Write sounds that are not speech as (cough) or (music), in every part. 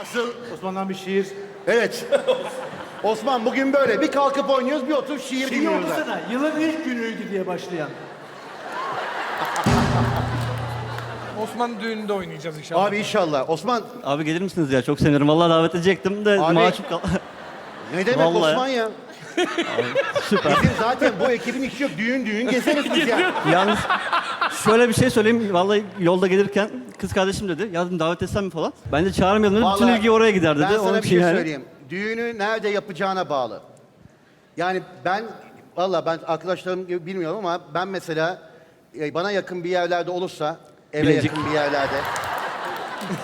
Nasıl? Osman'dan bir şiir. Evet. Osman bugün böyle bir kalkıp oynuyoruz bir oturup şiir Şeyi dinliyoruz. okusana. Yılın ilk günüydü diye başlayan. Osman düğününde oynayacağız inşallah. Abi inşallah. Osman Abi gelir misiniz ya? Çok sevinirim. Vallahi davet edecektim de Abi- maaşım kal... ne demek Vallahi. Osman ya? Süper. Bizim zaten bu ekibin işi yok. Düğün düğün gezeriz biz ya. Yalnız şöyle bir şey söyleyeyim. Vallahi yolda gelirken kız kardeşim dedi. Ya dedim davet etsem mi falan. Ben de çağırmayalım dedim. Bütün Vallahi ilgi oraya gider dedi. Ben Onun sana bir için şey yani. söyleyeyim. Düğünü nerede yapacağına bağlı. Yani ben valla ben arkadaşlarım gibi bilmiyorum ama ben mesela e, bana yakın bir yerlerde olursa eve Bilecik. yakın bir yerlerde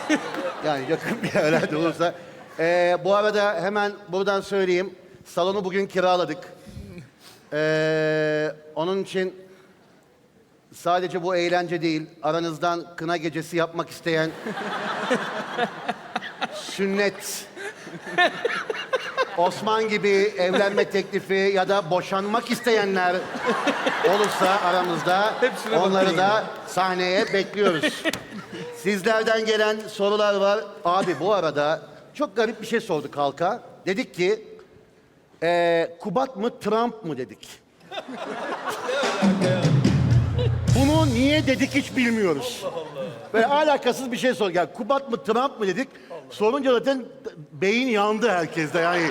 (laughs) yani yakın bir yerlerde olursa e, bu arada hemen buradan söyleyeyim salonu bugün kiraladık. E, onun için sadece bu eğlence değil aranızdan kına gecesi yapmak isteyen (laughs) sünnet Osman gibi evlenme teklifi ya da boşanmak isteyenler olursa aramızda Hepsine onları da sahneye bekliyoruz. Sizlerden gelen sorular var. Abi bu arada çok garip bir şey sorduk halka. Dedik ki eee, Kubat mı Trump mı dedik. Bunu niye dedik hiç bilmiyoruz. Böyle alakasız bir şey sorduk. Yani Kubat mı Trump mı dedik. Sorunca zaten beyin yandı herkeste yani.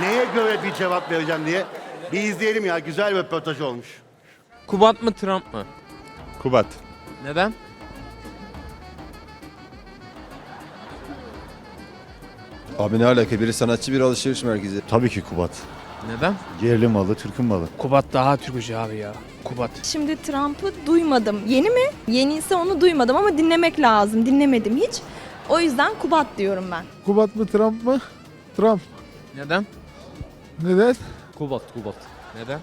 Neye göre bir cevap vereceğim diye. Bir izleyelim ya güzel bir röportaj olmuş. Kubat mı Trump mı? Kubat. Neden? Abi ne alaka? Biri sanatçı, biri alışveriş merkezi. Tabii ki Kubat. Neden? Yerli malı, Türk'ün malı. Kubat daha Türkçe abi ya. Kubat. Şimdi Trump'ı duymadım. Yeni mi? Yeni ise onu duymadım ama dinlemek lazım. Dinlemedim hiç. O yüzden Kubat diyorum ben. Kubat mı Trump mı? Trump. Neden? Neden? Kubat, Kubat. Neden?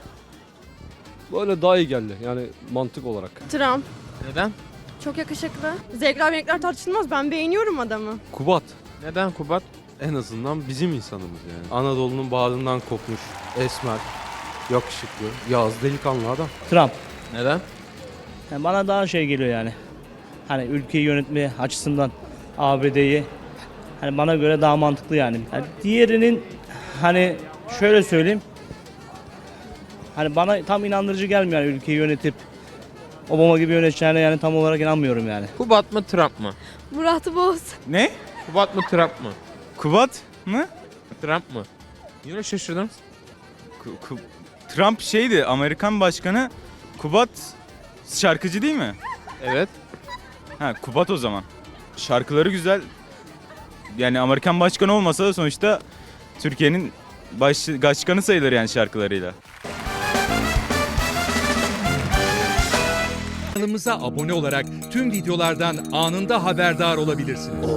Böyle daha iyi geldi yani mantık olarak. Trump. Neden? Çok yakışıklı. Zevkler renkler tartışılmaz. Ben beğeniyorum adamı. Kubat Neden Kubat? En azından bizim insanımız yani. Anadolu'nun bağrından kopmuş, esmer, yakışıklı, yaz, delikanlı adam. Trump. Neden? Yani bana daha şey geliyor yani. Hani ülkeyi yönetme açısından ABD'yi hani bana göre daha mantıklı yani. Yani diğerinin hani şöyle söyleyeyim. Hani bana tam inandırıcı gelmiyor yani ülkeyi yönetip Obama gibi yöneteceğine yani tam olarak inanmıyorum yani. Kubat mı Trump mı? Murat Boz. Ne? Kubat mı Trump mı? Kubat mı? Trump mı? Niye öyle şaşırdın? Trump şeydi Amerikan başkanı Kubat şarkıcı değil mi? Evet. Ha Kubat o zaman. Şarkıları güzel. Yani Amerikan başkanı olmasa da sonuçta Türkiye'nin baş, başkanı sayılır yani şarkılarıyla. Kanalımıza abone olarak tüm videolardan anında haberdar olabilirsiniz.